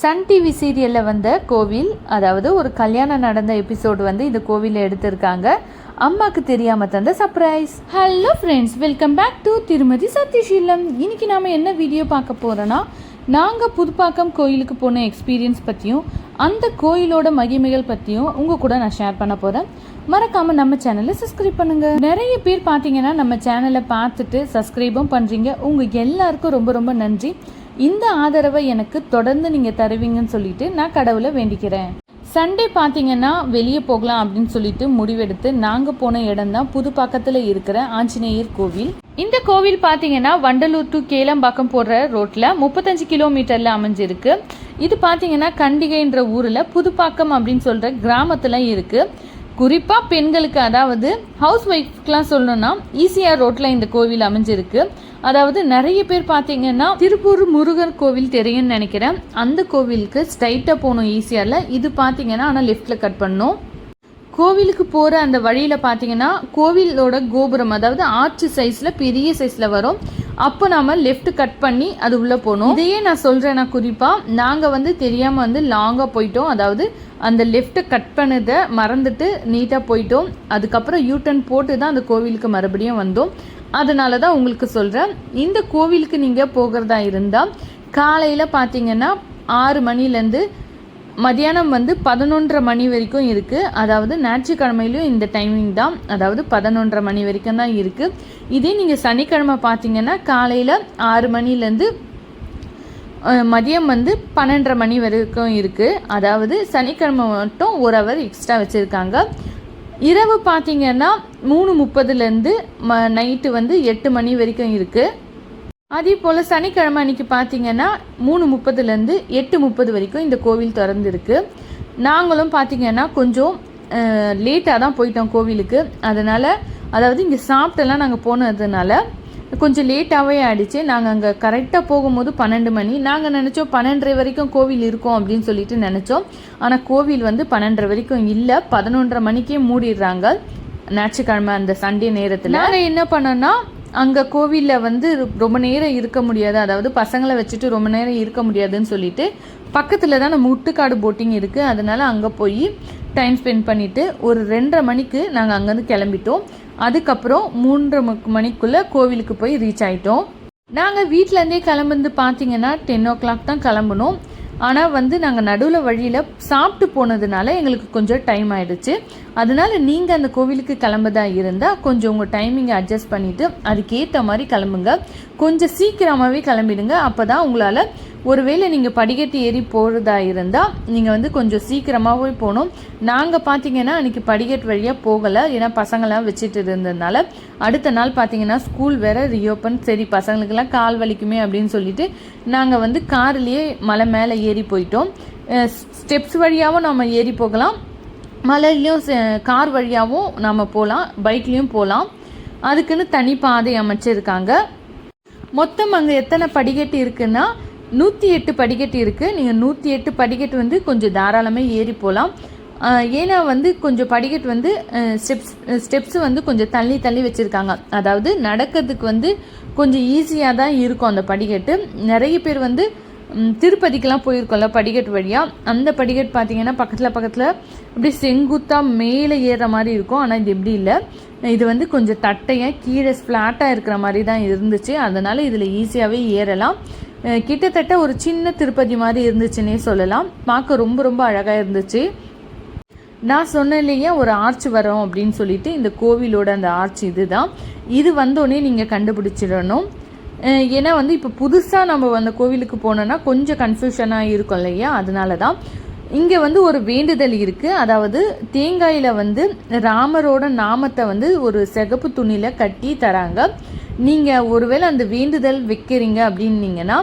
Sun TV சீரியலில் வந்த கோவில் அதாவது ஒரு கல்யாணம் நடந்த எபிசோடு வந்து இந்த கோவிலில் எடுத்திருக்காங்க. அம்மாக்கு தெரியாமல் தந்த surprise hello friends welcome back to Thirumathi Sathyasheelam இன்னைக்கு நாம் என்ன வீடியோ பார்க்க போகிறோன்னா நாங்கள் புதுப்பாக்கம் கோயிலுக்கு போன எக்ஸ்பீரியன்ஸ் பற்றியும் அந்த கோயிலோட மகிமைகள் பற்றியும் உங்கள் கூட நான் ஷேர் பண்ண போகிறேன் மறக்காமல் நம்ம சேனலை சப்ஸ்கிரைப் பண்ணுங்கள் நிறைய பேர் பார்த்தீங்கன்னா நம்ம சேனலை பார்த்துட்டு சப்ஸ்கிரைபும் பண்ணுறீங்க உங்கள் எல்லாருக்கும் ரொம்ப ரொம்ப நன்றி. இந்த ஆதரவை எனக்கு தொடர்ந்து நீங்கள் தருவீங்கன்னு சொல்லிட்டு நான் கடவுளை வேண்டிக்கிறேன். சண்டே பார்த்தீங்கன்னா வெளியே போகலாம் அப்படின்னு சொல்லிட்டு முடிவெடுத்து நாங்கள் போன இடம் தான் புதுப்பாக்கத்தில் இருக்கிற ஆஞ்சநேயர் கோவில். இந்த கோவில் பார்த்தீங்கன்னா வண்டலூர் டு கேளம்பாக்கம் போடுற ரோட்டில் முப்பத்தஞ்சு கிலோமீட்டரில் அமைஞ்சிருக்கு. இது பார்த்தீங்கன்னா கண்டிகைன்ற ஊரில் புதுப்பாக்கம் அப்படின்னு சொல்கிற கிராமத்தில் இருக்குது குறிப்பாக பெண்களுக்கு அதாவது ஹவுஸ் ஒய்ஃப்க்கெலாம் சொல்லணும்னா ஈசிஆர் ரோட்டில் இந்த கோவில் அமைஞ்சிருக்கு. அதாவது நிறைய பேர் பார்த்தீங்கன்னா திருப்பூர் முருகர் கோவில் தெரியும்னு நினைக்கிறேன். அந்த கோவிலுக்கு ஸ்ட்ரைட்டாக போகணும் ஈஸியாரில் இது பார்த்தீங்கன்னா ஆனால் லெஃப்டில் கட் பண்ணணும். கோவிலுக்கு போகிற அந்த வழியில் பார்த்தீங்கன்னா கோவிலோட கோபுரம் அதாவது ஆர்ச் சைஸில் பெரிய சைஸில் வரும். அப்போ நாம் லெஃப்ட் கட் பண்ணி அது உள்ளே போகணும். இதையே நான் சொல்கிறேன் நான் குறிப்பாக நாங்கள் வந்து தெரியாமல் வந்து லாங்காக போயிட்டோம். அதாவது அந்த லெஃப்ட்டை கட் பண்ணதை மறந்துட்டு நீட்டாக போயிட்டோம். அதுக்கப்புறம் யூ டர்ன் போட்டு தான் அந்த கோவிலுக்கு மறுபடியும் வந்தோம். அதனால தான் உங்களுக்கு சொல்கிறேன் இந்த கோவிலுக்கு நீங்கள் போகிறதா இருந்தால் காலையில் பார்த்தீங்கன்னா ஆறு மணிலேருந்து மதியானம் வந்து பதினொன்றரை மணி வரைக்கும் இருக்குது அதாவது ஞாயிற்றுக்கிழமையிலும் இந்த டைமிங் தான். அதாவது பதினொன்றரை மணி வரைக்கும் தான் இருக்குது இதே நீங்கள் சனிக்கிழமை பார்த்தீங்கன்னா காலையில் ஆறு மணிலேருந்து மதியம் வந்து பன்னெண்டரை மணி வரைக்கும் இருக்குது அதாவது சனிக்கிழமை மட்டும் ஒரு ஹவர் எக்ஸ்ட்ரா வச்சுருக்காங்க. இரவு பார்த்தீங்கன்னா மூணு முப்பதுலேருந்து ம நைட்டு வந்து எட்டு மணி வரைக்கும் இருக்குது அதே போல் சனிக்கிழமை அன்னைக்கு பார்த்தீங்கன்னா மூணு முப்பதுலேருந்து எட்டு முப்பது வரைக்கும் இந்த கோவில் திறந்துருக்கு. நாங்களும் பார்த்தீங்கன்னா கொஞ்சம் லேட்டாக தான் போயிட்டோம் கோவிலுக்கு. அதனால் அதாவது இங்கே சாப்பிட்டெல்லாம் நாங்கள் போனதுனால கொஞ்சம் லேட்டாகவே ஆகிடுச்சு நாங்கள் அங்கே கரெக்டாக போகும்போது பன்னெண்டு மணி. நாங்கள் நினச்சோம் பன்னெண்டரை வரைக்கும் கோவில் இருக்கும் அப்படின்னு சொல்லிட்டு நினச்சோம். ஆனால் கோவில் வந்து பன்னெண்டரை வரைக்கும் இல்லை. பதினொன்றரை மணிக்கே மூடிடுறாங்க. ஞாயிற்றுக்கிழமை அந்த சண்டே நேரத்தில். நாங்கள் என்ன பண்ணோன்னா அங்கே கோவிலில் வந்து ரொம்ப நேரம் இருக்க முடியாது. அதாவது பசங்களை வச்சுட்டு ரொம்ப நேரம் இருக்க முடியாதுன்னு சொல்லிட்டு பக்கத்தில் தான் நம்ம முட்டுக்காடு போட்டிங் இருக்குது அதனால் அங்கே போய் டைம் ஸ்பெண்ட் பண்ணிவிட்டு ஒரு ரெண்டரை மணிக்கு நாங்கள் அங்கேருந்து கிளம்பிட்டோம். அதுக்கப்புறம் மூன்றரை மணிக்குள்ளே கோவிலுக்கு போய் ரீச் ஆகிட்டோம் நாங்கள் வீட்டிலேருந்தே கிளம்புந்து பார்த்தீங்கன்னா டென் ஓ கிளாக் தான் கிளம்பணும் ஆனால் வந்து நாங்கள் நடுவில் வழியில் சாப்பிட்டு போனதுனால எங்களுக்கு கொஞ்சம் டைம் ஆயிடுச்சு. அதனால நீங்கள் அந்த கோவிலுக்கு கிளம்புதா இருந்தால் கொஞ்சம் உங்கள் டைமிங்கை அட்ஜஸ்ட் பண்ணிவிட்டு அதுக்கேற்ற மாதிரி கிளம்புங்க. கொஞ்சம் சீக்கிரமாகவே கிளம்பிடுங்க. அப்போ தான் உங்களால் ஒருவேளை நீங்கள் படிக்கட்டு ஏறி போகிறதா இருந்தால் நீங்கள் வந்து கொஞ்சம் சீக்கிரமாகவே போகணும். நாங்கள் பார்த்தீங்கன்னா அன்றைக்கி படிக்கட்டு வழியாக போகலை. ஏன்னா பசங்களாம் வச்சுட்டு இருந்ததுனால அடுத்த நாள் பார்த்தீங்கன்னா ஸ்கூல் வேற ரீஓப்பன் சரி பசங்களுக்கெல்லாம் கால் வலிக்குமே அப்படின்னு சொல்லிட்டு நாங்கள் வந்து கார்லேயே மலை மேலே ஏறி போயிட்டோம். ஸ்டெப்ஸ் வழியாகவும் நம்ம ஏறி போகலாம். மலையிலையும் கார் வழியாகவும் நாம் போகலாம் பைக்லேயும் போகலாம் அதுக்குன்னு தனி பாதை அமைச்சிருக்காங்க. மொத்தம் அங்கே எத்தனை படிக்கட்டு இருக்குன்னா நூற்றி எட்டு படிக்கட்டு இருக்குது நீங்கள் நூற்றி எட்டு படிக்கட்டு வந்து கொஞ்சம் தாராளமாக ஏறி போகலாம் ஏன்னா வந்து கொஞ்சம் படிக்கட்டு வந்து ஸ்டெப்ஸ் ஸ்டெப்ஸு வந்து கொஞ்சம் தள்ளி தள்ளி வச்சுருக்காங்க. அதாவது நடக்கிறதுக்கு வந்து கொஞ்சம் ஈஸியாக தான் இருக்கும் அந்த படிக்கட்டு. நிறைய பேர் வந்து திருப்பதிக்கெலாம் போயிருக்கோம்ல படிக்கட்டு வழியாக அந்த படிக்கட்டு பார்த்தீங்கன்னா பக்கத்தில் பக்கத்தில் அப்படியே செங்குத்தாக மேலே ஏறுற மாதிரி இருக்கும். ஆனால் இது எப்படி இல்லை. இது வந்து கொஞ்சம் தட்டையாக கீழே ஃப்ளாட்டாக இருக்கிற மாதிரி தான் இருந்துச்சு. அதனால் இதில் ஈஸியாகவே ஏறலாம். கிட்டத்தட்ட ஒரு சின்ன திருப்பதி மாதிரி இருந்துச்சுன்னே சொல்லலாம். பார்க்க ரொம்ப ரொம்ப அழகாக இருந்துச்சு. நான் சொன்னேன் இல்லையா ஒரு ஆர்ச் வரும் அப்படின்னு சொல்லிட்டு இந்த கோவிலோட அந்த ஆர்ச் இதுதான். இது வந்தோடனே நீங்கள் கண்டுபிடிச்சிடணும். ஏன்னா வந்து இப்போ புதுசாக நம்ம அந்த கோவிலுக்கு போனோன்னா கொஞ்சம் கன்ஃபியூஷனாக இருக்கும் இல்லையா? அதனால தான் இங்கே வந்து ஒரு வேண்டுதல் இருக்குது அதாவது தேங்காயில் வந்து ராமரோட நாமத்தை வந்து ஒரு சிகப்பு துணியில் கட்டி தராங்க. நீங்கள் ஒருவேளை அந்த வேண்டுதல் வைக்கிறீங்க அப்படின்னீங்கன்னா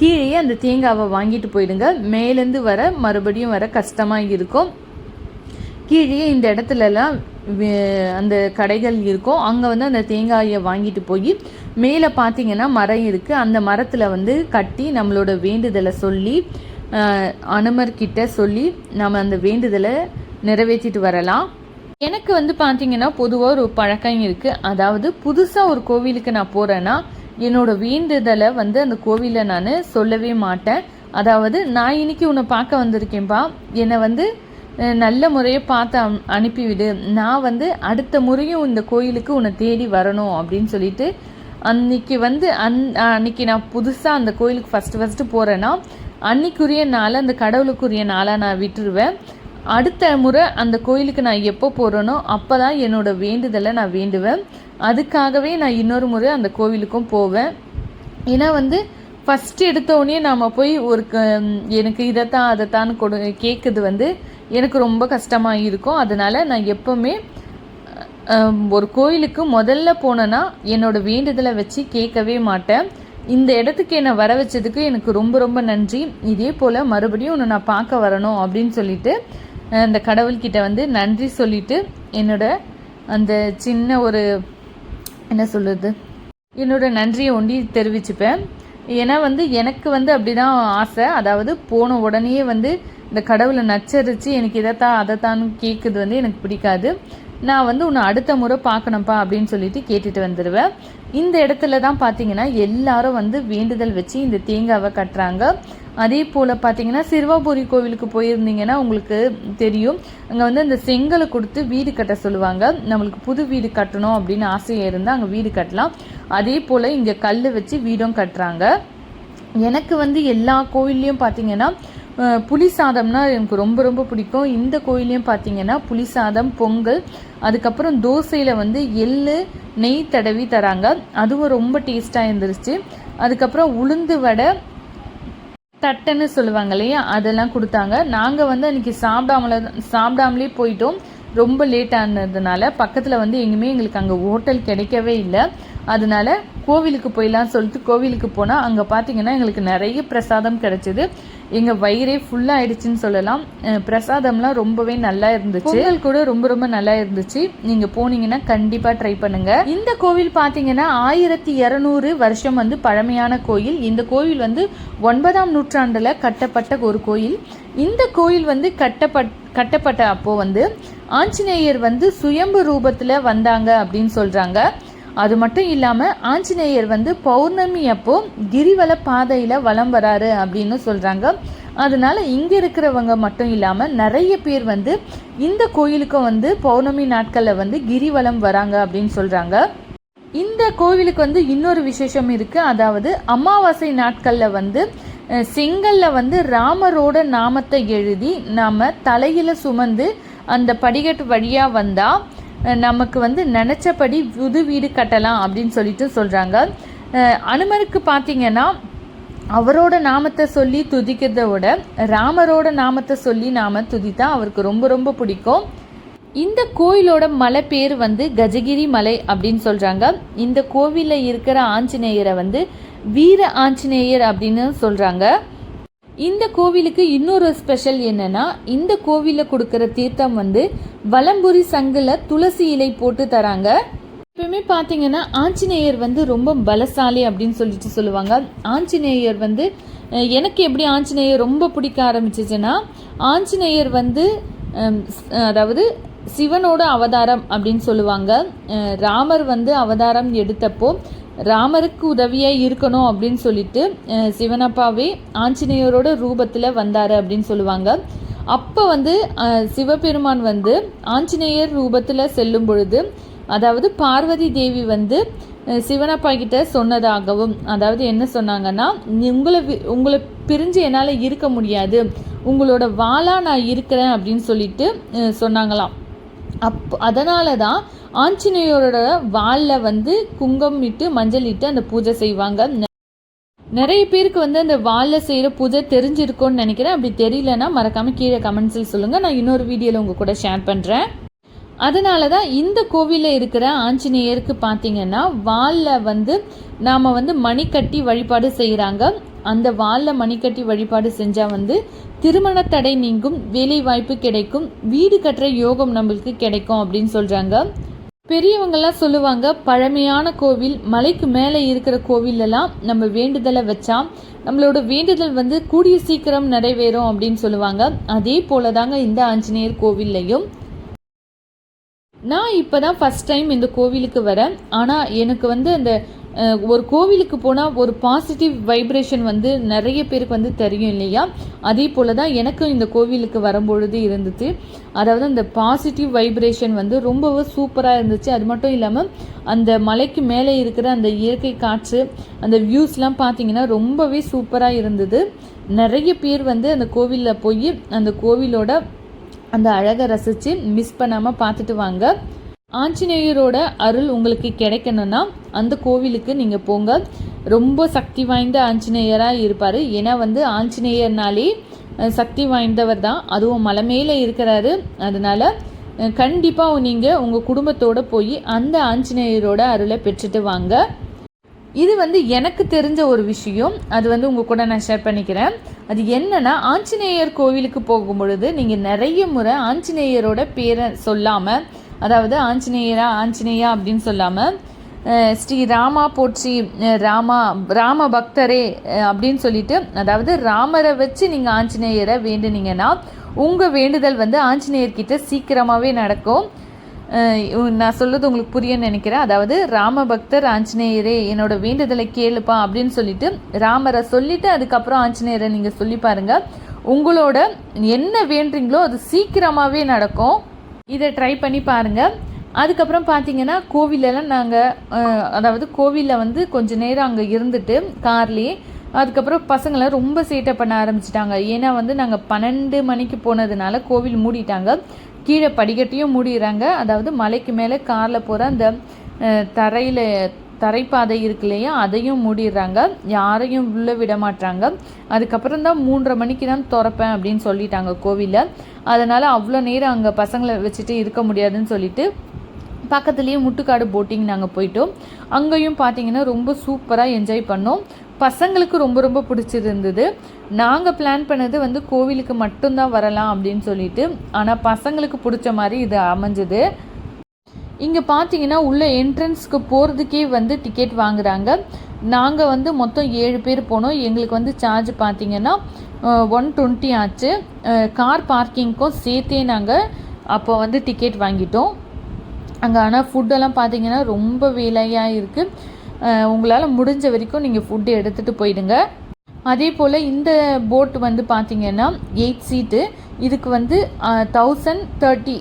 கீழே அந்த தேங்காவை வாங்கிட்டு போயிடுங்க. மேலேருந்து வர மறுபடியும் வர கஷ்டமாக இருக்கும். கீழே இந்த இடத்துலலாம் அந்த கடைகள் இருக்கும். அங்கே வந்து அந்த தேங்காயை வாங்கிட்டு போய் மேலே பார்த்தீங்கன்னா மரம் இருக்குது அந்த மரத்தில் வந்து கட்டி நம்மளோட வேண்டுதலை சொல்லி அனுமர்கிட்ட சொல்லி நம்ம அந்த வேண்டுதலை நிறைவேற்றிட்டு வரலாம். எனக்கு வந்து பார்த்தீங்கன்னா பொதுவாக ஒரு பழக்கம் இருக்குது அதாவது புதுசாக ஒரு கோவிலுக்கு நான் போகிறேன்னா என்னோட வேண்டுதலை வந்து அந்த கோவிலில் நான் சொல்லவே மாட்டேன். அதாவது நான் இன்னைக்கு உன்னை பார்க்க வந்திருக்கேன்ப்பா என்னை வந்து நல்ல முறையை பார்த்து அம்- அனுப்பிவிடு. நான் வந்து அடுத்த முறையும் இந்த கோயிலுக்கு உன்னை தேடி வரணும் அப்படின்னு சொல்லிட்டு அன்னைக்கு வந்து அன் அன்னைக்கு நான் புதுசாக அந்த கோயிலுக்கு ஃபஸ்ட்டு ஃபஸ்ட்டு போகிறேன்னா அன்னைக்குரிய நாளை அந்த கடவுளுக்குரிய நாளாக நான் விட்டுருவேன். அடுத்த முறை அந்த கோயிலுக்கு நான் எப்போ போகிறேனோ அப்போ தான் என்னோட வேண்டுதலை நான் வேண்டுவேன். அதுக்காகவே நான் இன்னொரு முறை அந்த கோவிலுக்கும் போவேன். ஏன்னா வந்து ஃபஸ்ட் எடுத்தோடனே நாம் போய் ஒரு க எனக்கு இதைத்தான் அதைத்தான் கொடு கேட்குது வந்து எனக்கு ரொம்ப கஷ்டமாக இருக்கும். அதனால் நான் எப்போவுமே ஒரு கோயிலுக்கு முதல்ல போனேன்னா என்னோட வேண்டுதலை வச்சு கேட்கவே மாட்டேன். இந்த இடத்துக்கு என்னை வர வச்சதுக்கு எனக்கு ரொம்ப ரொம்ப நன்றி. இதே போல் மறுபடியும் உன்னை நான் பார்க்க வரணும் அப்படின்னு சொல்லிட்டு அந்த கடவுள்கிட்ட வந்து நன்றி சொல்லிட்டு என்னோட அந்த சின்ன ஒரு என்ன சொல்லுது என்னோட நன்றியை ஒண்டி தெரிவிச்சுப்பேன். ஏன்னா வந்து எனக்கு வந்து அப்படி தான் ஆசை. அதாவது போன உடனே வந்து இந்த கடவுளை நச்சரித்து எனக்கு இதைத்தான் அதைத்தான் கேட்குறது வந்து எனக்கு பிடிக்காது. நான் வந்து உன்னை அடுத்த முறை பார்க்கணும்ப்பா அப்படின்னு சொல்லிட்டு கேட்டுட்டு வந்துடுவேன் இந்த இடத்துல தான் பார்த்தீங்கன்னா எல்லாரும் வந்து வேண்டுதல் வச்சு இந்த தேங்காவை கட்டுறாங்க. அதே போல் பார்த்தீங்கன்னா சிறுவாபுரி கோவிலுக்கு போயிருந்தீங்கன்னா உங்களுக்கு தெரியும். அங்கே வந்து அந்த செங்கலை கொடுத்து வீடு கட்ட சொல்லுவாங்க. நம்மளுக்கு புது வீடு கட்டணும் அப்படின்னு ஆசையாக இருந்தால் அங்கே வீடு கட்டலாம். அதே போல் இங்கே கல் வச்சு வீடும் கட்டுறாங்க. எனக்கு வந்து எல்லா கோவில்லையும் பார்த்தீங்கன்னா புளி சாதம்னா எனக்கு ரொம்ப ரொம்ப பிடிக்கும். இந்த கோயிலையும் பார்த்தீங்கன்னா புளி சாதம் பொங்கல் அதுக்கப்புறம் தோசையில் வந்து எள்ளு நெய் தடவி தராங்க. அதுவும் ரொம்ப டேஸ்ட்டாக இருந்துருச்சு. அதுக்கப்புறம் உளுந்து வடை தட்டுன்னு சொல்லுவாங்க இல்லையா? அதெல்லாம் கொடுத்தாங்க. நாங்கள் வந்து அன்றைக்கி சாப்பிடாமல சாப்பிடாமலே போயிட்டோம். ரொம்ப லேட் ஆனதுனால பக்கத்தில் வந்து எங்கேயுமே எங்களுக்கு அங்கே ஹோட்டல் கிடைக்கவே இல்லை. அதனால கோவிலுக்கு போயிடலாம் சொல்லிட்டு கோவிலுக்கு போனால் அங்கே பார்த்தீங்கன்னா எங்களுக்கு நிறைய பிரசாதம் கிடைச்சிது. எங்கள் வயிறே ஃபுல்லாக ஆயிடுச்சுன்னு சொல்லலாம். பிரசாதம்லாம் ரொம்பவே நல்லா இருந்துச்சு. பொங்கல் கூட ரொம்ப ரொம்ப நல்லா இருந்துச்சு. நீங்கள் போனீங்கன்னா கண்டிப்பாக ட்ரை பண்ணுங்க. இந்த கோவில் பார்த்தீங்கன்னா ஆயிரத்தி இரநூறு வருஷம் வந்து பழமையான கோயில். இந்த கோயில் வந்து ஒன்பதாம் நூற்றாண்டில் கட்டப்பட்ட ஒரு கோயில். இந்த கோயில் வந்து கட்டப்பட் கட்டப்பட்ட அப்போ வந்து ஆஞ்சநேயர் வந்து சுயம்பு ரூபத்தில் வந்தாங்க அப்படின்னு சொல்கிறாங்க அது மட்டும் இல்லாமல் ஆஞ்சநேயர் வந்து பௌர்ணமி அப்போ கிரிவல பாதையில் வலம் வராரு அப்படின்னு சொல்கிறாங்க அதனால இங்கே இருக்கிறவங்க மட்டும் இல்லாமல் நிறைய பேர் வந்து இந்த கோயிலுக்கும் வந்து பௌர்ணமி நாட்களில் வந்து கிரிவலம் வராங்க அப்படின்னு சொல்கிறாங்க இந்த கோவிலுக்கு வந்து இன்னொரு விசேஷம் இருக்கு. அதாவது அமாவாசை நாட்களில் வந்து செங்கல்ல வந்து ராமரோட நாமத்தை எழுதி நாம தலையில சுமந்து அந்த படிக்கட்டு வழியா வந்தா நமக்கு வந்து நினச்சபடி புது வீடு கட்டலாம் அப்படின்னு சொல்லிட்டு சொல்றாங்க. அஹ், அனுமருக்கு பார்த்தீங்கன்னா அவரோட நாமத்தை சொல்லி துதிக்கிறத விட ராமரோட நாமத்தை சொல்லி நாம துதித்தா அவருக்கு ரொம்ப ரொம்ப பிடிக்கும். இந்த கோயிலோட மலை பேர் வந்து கஜகிரி மலை அப்படின்னு சொல்கிறாங்க இந்த கோவிலில் இருக்கிற ஆஞ்சநேயரை வந்து வீர ஆஞ்சநேயர் அப்படின்னு சொல்கிறாங்க இந்த கோவிலுக்கு இன்னொரு ஸ்பெஷல் என்னன்னா இந்த கோவிலில் கொடுக்குற தீர்த்தம் வந்து வலம்புரி சங்கில் துளசி இலை போட்டு தராங்க. எப்பயுமே பார்த்தீங்கன்னா ஆஞ்சநேயர் வந்து ரொம்ப பலசாலி அப்படின்னு சொல்லிட்டு சொல்லுவாங்க. ஆஞ்சநேயர் வந்து எனக்கு எப்படி ஆஞ்சநேயர் ரொம்ப பிடிக்க ஆரம்பிச்சிச்சுன்னா ஆஞ்சநேயர் வந்து அதாவது சிவனோட அவதாரம் அப்படின்னு சொல்லுவாங்க. ராமர் வந்து அவதாரம் எடுத்தப்போ ராமருக்கு உதவியாக இருக்கணும் அப்படின்னு சொல்லிட்டு சிவனப்பாவே ஆஞ்சநேயரோட ரூபத்தில் வந்தார் அப்படின்னு சொல்லுவாங்க. அப்போ வந்து சிவபெருமான் வந்து ஆஞ்சநேயர் ரூபத்தில் செல்லும் பொழுது அதாவது பார்வதி தேவி வந்து சிவனப்பா கிட்ட சொன்னதாகவும் அதாவது என்ன சொன்னாங்கன்னா உங்களை வி- உங்களை பிரிஞ்சு என்னால் இருக்க முடியாது. உங்களோட வாளாக நான் இருக்கிறேன் அப்படின்னு சொல்லிட்டு சொன்னாங்களாம். அப் அதனால தான் ஆஞ்சநேயரோட வாளில் வந்து குங்கம் இட்டு மஞ்சள் இட்டு அந்த பூஜை செய்வாங்க. நிறைய பேருக்கு வந்து அந்த வாலில் செய்கிற பூஜை தெரிஞ்சிருக்கும்னு நினைக்கிறேன். அப்படி தெரியலனா மறக்காமல் கீழே கமெண்ட்ஸில் சொல்லுங்கள் நான் இன்னொரு வீடியோவில் உங்கள் கூட ஷேர் பண்ணுறேன் அதனால தான் இந்த கோவிலில் இருக்கிற ஆஞ்சநேயருக்கு பார்த்தீங்கன்னா வாலில் வந்து நாம் வந்து மணி கட்டி வழிபாடு செய்கிறாங்க அந்த வாலில் மணி கட்டி வழிபாடு செஞ்சால் வந்து திருமண தடை நீங்கும் வேலை வாய்ப்பு கிடைக்கும் வீடு கட்டுற யோகம் நம்மளுக்கு கிடைக்கும் அப்படின்னு சொல்கிறாங்க பெரியவங்கெல்லாம் சொல்லுவாங்க பழமையான கோவில் மலைக்கு மேலே இருக்கிற கோவிலெல்லாம் நம்ம வேண்டுதலை வச்சா நம்மளோட வேண்டுதல் வந்து கூடிய சீக்கிரம் நிறைவேறும் அப்படின்னு சொல்லுவாங்க. அதே போல தாங்க இந்த ஆஞ்சநேயர் கோவில்லையும். நான் இப்போ தான் ஃபஸ்ட் டைம் இந்த கோவிலுக்கு வரேன். ஆனால் எனக்கு வந்து அந்த ஒரு கோவிலுக்கு போனால் ஒரு பாசிட்டிவ் வைப்ரேஷன் வந்து நிறைய பேருக்கு வந்து தெரியும் இல்லையா? அதே போல தான் எனக்கும் இந்த கோவிலுக்கு வரும்பொழுது இருந்துச்சு. அதாவது அந்த பாசிட்டிவ் வைப்ரேஷன் வந்து ரொம்பவே சூப்பராக இருந்துச்சு. அது மட்டும் இல்லாமல் அந்த மலைக்கு மேலே இருக்கிற அந்த இயற்கை காற்று அந்த வியூஸ்லாம் பார்த்தீங்கன்னா ரொம்பவே சூப்பராக இருந்தது. நிறைய பேர் வந்து அந்த கோவிலில் போய் அந்த கோவிலோட அந்த அழகை ரசித்து மிஸ் பண்ணாமல் பார்த்துட்டு வாங்க. ஆஞ்சநேயரோட அருள் உங்களுக்கு கிடைக்கணும்னா அந்த கோவிலுக்கு நீங்கள் போங்க. ரொம்ப சக்தி வாய்ந்த ஆஞ்சநேயராக இருப்பார். ஏன்னா வந்து ஆஞ்சநேயர்னாலே சக்தி வாய்ந்தவர் தான். அதுவும் மலை மேலே இருக்கிறாரு. அதனால் கண்டிப்பாக நீங்கள் உங்கள் குடும்பத்தோடு போய் அந்த ஆஞ்சநேயரோட அருளை பெற்றுட்டு வாங்க. இது வந்து எனக்கு தெரிஞ்ச ஒரு விஷயம். அது வந்து உங்கள் கூட நான் ஷேர் பண்ணிக்கிறேன். அது என்னன்னா ஆஞ்சநேயர் கோவிலுக்கு போகும் பொழுது நீங்கள் நிறைய முறை ஆஞ்சநேயரோட பேரை சொல்லாமல் அதாவது ஆஞ்சநேயரா ஆஞ்சநேயா அப்படின்னு சொல்லாமல் ஸ்ரீ ராமா போற்றி ராமா ராம பக்தரே அப்படின்னு சொல்லிட்டு அதாவது ராமரை வச்சு நீங்கள் ஆஞ்சநேயரை வேண்டுனீங்கன்னா உங்கள் வேண்டுதல் வந்து ஆஞ்சநேயர்கிட்ட சீக்கிரமாகவே நடக்கும். நான் சொல்றது உங்களுக்கு புரியும்னு நினைக்கிறேன். அதாவது ராம பக்தர் ஆஞ்சநேயரே என்னோட வேண்டுதலை கேளுப்பா அப்படின்னு சொல்லிட்டு ராமரை சொல்லிவிட்டு அதுக்கப்புறம் ஆஞ்சநேயரை நீங்கள் சொல்லி பாருங்க. உங்களோட என்ன வேண்டுறீங்களோ அது சீக்கிரமாகவே நடக்கும். இதை ட்ரை பண்ணி பாருங்கள் அதுக்கப்புறம் பார்த்தீங்கன்னா கோவிலெல்லாம் நாங்கள் அதாவது கோவிலில் வந்து கொஞ்ச நேரம் அங்கே இருந்துட்டு கார்லேயே அதுக்கப்புறம் பசங்களாம் ரொம்ப சேட்டை பண்ண ஆரம்பிச்சிட்டாங்க. ஏன்னா வந்து நாங்கள் பன்னெண்டு மணிக்கு போனதுனால கோவில் மூடிட்டாங்க. கீழே படிக்கட்டையும் மூடிடுறாங்க. அதாவது மலைக்கு மேலே காரில் போகிற அந்த தரையில் தரைப்பாதை இருக்கு இல்லையா? அதையும் மூடிடுறாங்க. யாரையும் உள்ளே விட மாட்டாங்க அதுக்கப்புறம் தான் மூன்றரை மணிக்கு தான் திறப்பேன் அப்படின்னு சொல்லிட்டாங்க கோவிலில். அதனால் அவ்வளோ நேரம் அங்கே பசங்களை வச்சுட்டு இருக்க முடியாதுன்னு சொல்லிட்டு பக்கத்துலேயே முட்டுக்காடு போட்டிங் நாங்கள் போயிட்டோம். அங்கேயும் பார்த்தீங்கன்னா ரொம்ப சூப்பராக என்ஜாய் பண்ணோம். பசங்களுக்கு ரொம்ப ரொம்ப பிடிச்சிருந்தது. நாங்கள் பிளான் பண்ணது வந்து கோவிலுக்கு மட்டும்தான் வரலாம் அப்படின்னு சொல்லிட்டு. ஆனால் பசங்களுக்கு பிடிச்ச மாதிரி இது அமைஞ்சது. இங்கே பார்த்தீங்கன்னா உள்ள என்ட்ரன்ஸ்க்கு போகிறதுக்கே வந்து டிக்கெட் வாங்குறாங்க. நாங்கள் வந்து மொத்தம் ஏழு பேர் போனோம். எங்களுக்கு வந்து சார்ஜ் பார்த்தீங்கன்னா ஒன் டுவெண்ட்டி ஆச்சு. கார் பார்க்கிங்க்கும் சேர்த்தே நாங்கள் அப்போ வந்து டிக்கெட் வாங்கிட்டோம். அங்கே ஆனால் ஃபுட்டெல்லாம் பார்த்தீங்கன்னா ரொம்ப விலையாக இருக்குது உங்களால் முடிஞ்ச வரைக்கும் நீங்கள் ஃபுட்டு எடுத்துகிட்டு போயிடுங்க. அதே போல் இந்த போட் வந்து பார்த்தீங்கன்னா எயிட் சீட்டு இதுக்கு வந்து தௌசண்ட் தேர்ட்டி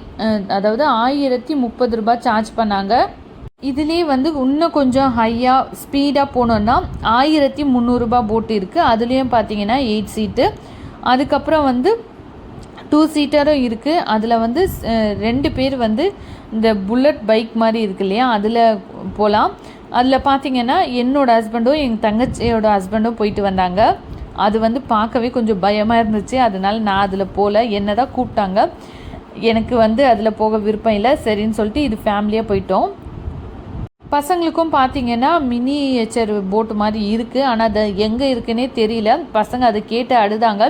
அதாவது ஆயிரத்தி முப்பது ரூபாய் சார்ஜ் பண்ணாங்க. இதுலேயே வந்து இன்னும் கொஞ்சம் ஹையாக ஸ்பீடாக போனோன்னா ஆயிரத்தி முந்நூறுரூபா போட்டு இருக்குது அதுலேயும் பார்த்தீங்கன்னா எயிட் சீட்டு அதுக்கப்புறம் வந்து டூ சீட்டரும் இருக்குது அதில் வந்து ரெண்டு பேர் வந்து இந்த புல்லட் பைக் மாதிரி இருக்கு இல்லையா? அதில் போகலாம் அதில் பார்த்தீங்கன்னா என்னோடய ஹஸ்பண்டும் எங்கள் தங்கச்சியோட ஹஸ்பண்டும் போயிட்டு வந்தாங்க. அது வந்து பார்க்கவே கொஞ்சம் பயமாக இருந்துச்சு. அதனால நான் அதில் போகல என்ன தான் கூப்பிட்டாங்க. எனக்கு வந்து அதில் போக விருப்பம் இல்லை. சரின்னு சொல்லிட்டு இது ஃபேமிலியாக போயிட்டோம். பசங்களுக்கும் பார்த்தீங்கன்னா மினியேச்சர் போட்டு மாதிரி இருக்குது ஆனால் அது எங்கே இருக்குன்னே தெரியல. பசங்க அதை கேட்டு அழுதாங்க.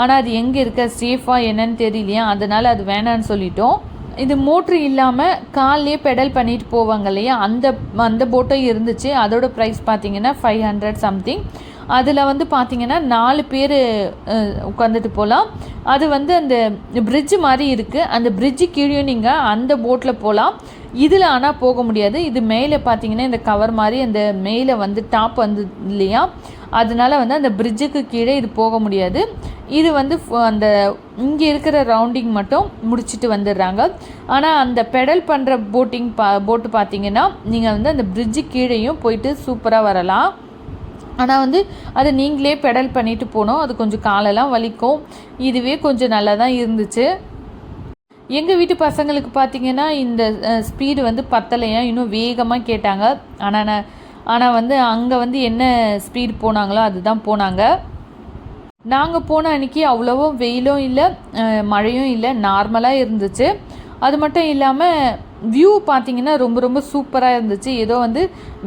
ஆனால் அது எங்கே இருக்க? சேஃபாக என்னன்னு தெரியலையா? அதனால் அது வேணான்னு சொல்லிட்டோம். இது மோட்ரு இல்லாமல் கால்லே பெடல் பண்ணிட்டு போவாங்க இல்லையா? அந்த அந்த போட்டும் இருந்துச்சு. அதோட ப்ரைஸ் பார்த்தீங்கன்னா ஃபைவ் ஹண்ட்ரட் சம்திங் அதில் வந்து பார்த்திங்கன்னா நாலு பேர் உட்காந்துட்டு போகலாம் அது வந்து அந்த பிரிட்ஜ் மாதிரி இருக்குது அந்த பிரிட்ஜு கீழே நீங்கள் அந்த போட்டில் போகலாம் இதில் ஆனால் போக முடியாது. இது மேலே பார்த்தீங்கன்னா இந்த கவர் மாதிரி அந்த மேலே வந்து டாப் வந்து இல்லையா? அதனால வந்து அந்த பிரிட்ஜுக்கு கீழே இது போக முடியாது. இது வந்து அந்த இங்கே இருக்கிற ரவுண்டிங் மட்டும் முடிச்சுட்டு வந்துடுறாங்க. ஆனால் அந்த பெடல் பண்ணுற போட்டிங் பா போட்டு பார்த்தீங்கன்னா நீங்கள் வந்து அந்த பிரிட்ஜு கீழேயும் போயிட்டு சூப்பராக வரலாம். ஆனால் வந்து அதை நீங்களே பெடல் பண்ணிட்டு போனோம். அது கொஞ்சம் காலெல்லாம் வலிக்கும். இதுவே கொஞ்சம் நல்லா தான் இருந்துச்சு. எங்கள் வீட்டு பசங்களுக்கு பார்த்திங்கன்னா இந்த ஸ்பீடு வந்து பத்தலையா? இன்னும் வேகமாக கேட்டாங்க. ஆனால் நான் ஆனால் வந்து அங்கே வந்து என்ன ஸ்பீடு போனாங்களோ அதுதான் போனாங்க. நாங்கள் போன அன்னைக்கு அவ்வளோவும் வெயிலும் இல்லை மழையும் இல்லை நார்மலாக இருந்துச்சு. அது மட்டும் இல்லாமல் வியூ பார்த்தீங்கன்னா ரொம்ப ரொம்ப சூப்பராக இருந்துச்சு. ஏதோ வந்து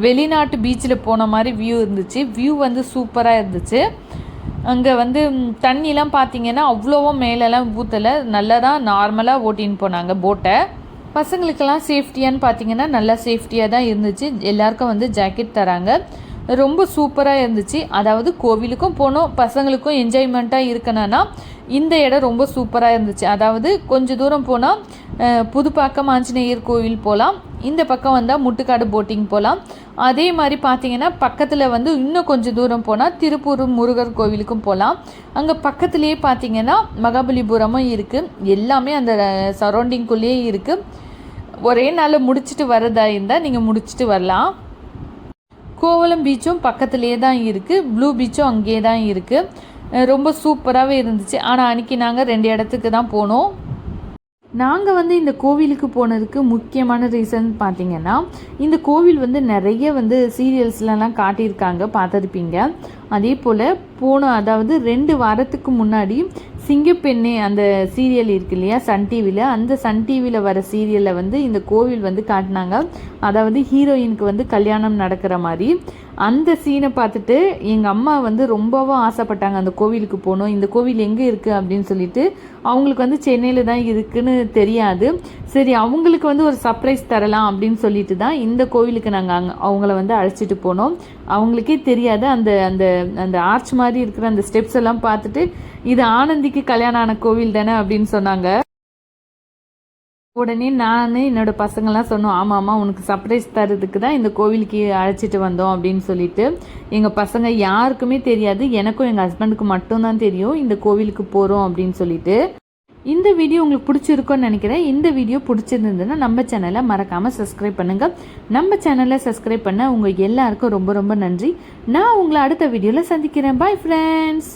வெளிநாட்டு பீச்சில் போன மாதிரி வியூ இருந்துச்சு. வியூ வந்து சூப்பராக இருந்துச்சு. அங்கே வந்து தண்ணிலாம் பார்த்தீங்கன்னா அவ்வளோவும் மேலெல்லாம் ஊற்றலை நல்லா தான் நார்மலாக ஓட்டின்னு போனாங்க போட்டை பசங்களுக்கெல்லாம் சேஃப்டியான்னு பார்த்தீங்கன்னா நல்லா சேஃப்டியாக தான் இருந்துச்சு. எல்லாருக்கும் வந்து ஜாக்கெட் தராங்க. ரொம்ப சூப்பராக இருந்துச்சு. அதாவது கோவிலுக்கும் போனோம் பசங்களுக்கும் என்ஜாய்மெண்ட்டாக இருக்கணும்னா இந்த இடம் ரொம்ப சூப்பராக இருந்துச்சு. அதாவது கொஞ்ச தூரம் போனால் புதுப்பாக்கம் ஆஞ்சநேயர் கோவில் போகலாம் இந்த பக்கம் வந்தால் முட்டுக்காடு போட்டிங் போகலாம் அதே மாதிரி பார்த்தீங்கன்னா பக்கத்தில் வந்து இன்னும் கொஞ்சம் தூரம் போனால் திருப்பூர் முருகர் கோவிலுக்கும் போகலாம் அங்கே பக்கத்துலேயே பார்த்தீங்கன்னா மகாபலிபுரமும் இருக்குது எல்லாமே அந்த சரௌண்டிங்குள்ளேயே இருக்குது ஒரே நாளில் முடிச்சுட்டு வரதா இருந்தால் நீங்கள் முடிச்சுட்டு வரலாம். கோவலம் பீச்சும் பக்கத்துலேயே தான் இருக்குது ப்ளூ பீச்சும் அங்கேயே தான் இருக்குது ரொம்ப சூப்பராகவே இருந்துச்சு. ஆனால் அன்றைக்கி நாங்கள் ரெண்டு இடத்துக்கு தான் போனோம். நாங்கள் வந்து இந்த கோவிலுக்கு போனதுக்கு முக்கியமான ரீசன் பார்த்தீங்கன்னா இந்த கோவில் வந்து நிறைய வந்து சீரியல்ஸ்லலாம் காட்டியிருக்காங்க பார்த்துருப்பீங்க அதே போல் போன அதாவது ரெண்டு வாரத்துக்கு முன்னாடி சிங்கப்பெண்ணே அந்த சீரியல் இருக்கு இல்லையா சன் டிவியில் அந்த சன் டிவியில் வர சீரியலில் வந்து இந்த கோவில் வந்து காட்டினாங்க. அதாவது ஹீரோயினுக்கு வந்து கல்யாணம் நடக்கிற மாதிரி. அந்த சீனை பார்த்துட்டு எங்கள் அம்மா வந்து ரொம்பவும் ஆசைப்பட்டாங்க அந்த கோவிலுக்கு போகணும். இந்த கோவில் எங்கே இருக்குது அப்படின்னு சொல்லிட்டு அவங்களுக்கு வந்து சென்னையில் தான் இருக்குன்னு தெரியாது. சரி அவங்களுக்கு வந்து ஒரு சர்ப்ரைஸ் தரலாம் அப்படின்னு சொல்லிட்டு தான் இந்த கோவிலுக்கு நாங்கள் அங்கே அவங்கள வந்து அழைச்சிட்டு போனோம். அவங்களுக்கே தெரியாது. அந்த அந்த அந்த ஆர்ச் மாதிரி இருக்கிற அந்த ஸ்டெப்ஸ் எல்லாம் பார்த்துட்டு இது ஆனந்திக்கு கல்யாணம் ஆன கோவில் தானே அப்படின்னு சொன்னாங்க. உடனே நான் என்னோட பசங்கள்லாம் சொன்னோம் ஆமாம் ஆமாம் உனக்கு சர்ப்ரைஸ் தரதுக்கு தான் இந்த கோவிலுக்கு அழைச்சிட்டு வந்தோம் அப்படின்னு சொல்லிட்டு. எங்கள் பசங்க யாருக்குமே தெரியாது எனக்கும் எங்கள் ஹஸ்பண்டுக்கு மட்டும்தான் தெரியும் இந்த கோவிலுக்கு போகிறோம் அப்படின்னு சொல்லிட்டு. இந்த வீடியோ உங்களுக்கு பிடிச்சிருக்கோன்னு நினைக்கிறேன். இந்த வீடியோ பிடிச்சிருந்ததுன்னா நம்ம சேனலை மறக்காமல் சப்ஸ்கிரைப் பண்ணுங்கள் நம்ம சேனலை சப்ஸ்கிரைப் பண்ண உங்கள் எல்லாருக்கும் ரொம்ப ரொம்ப நன்றி. நான் உங்களை அடுத்த வீடியோவில் சந்திக்கிறேன். Bye friends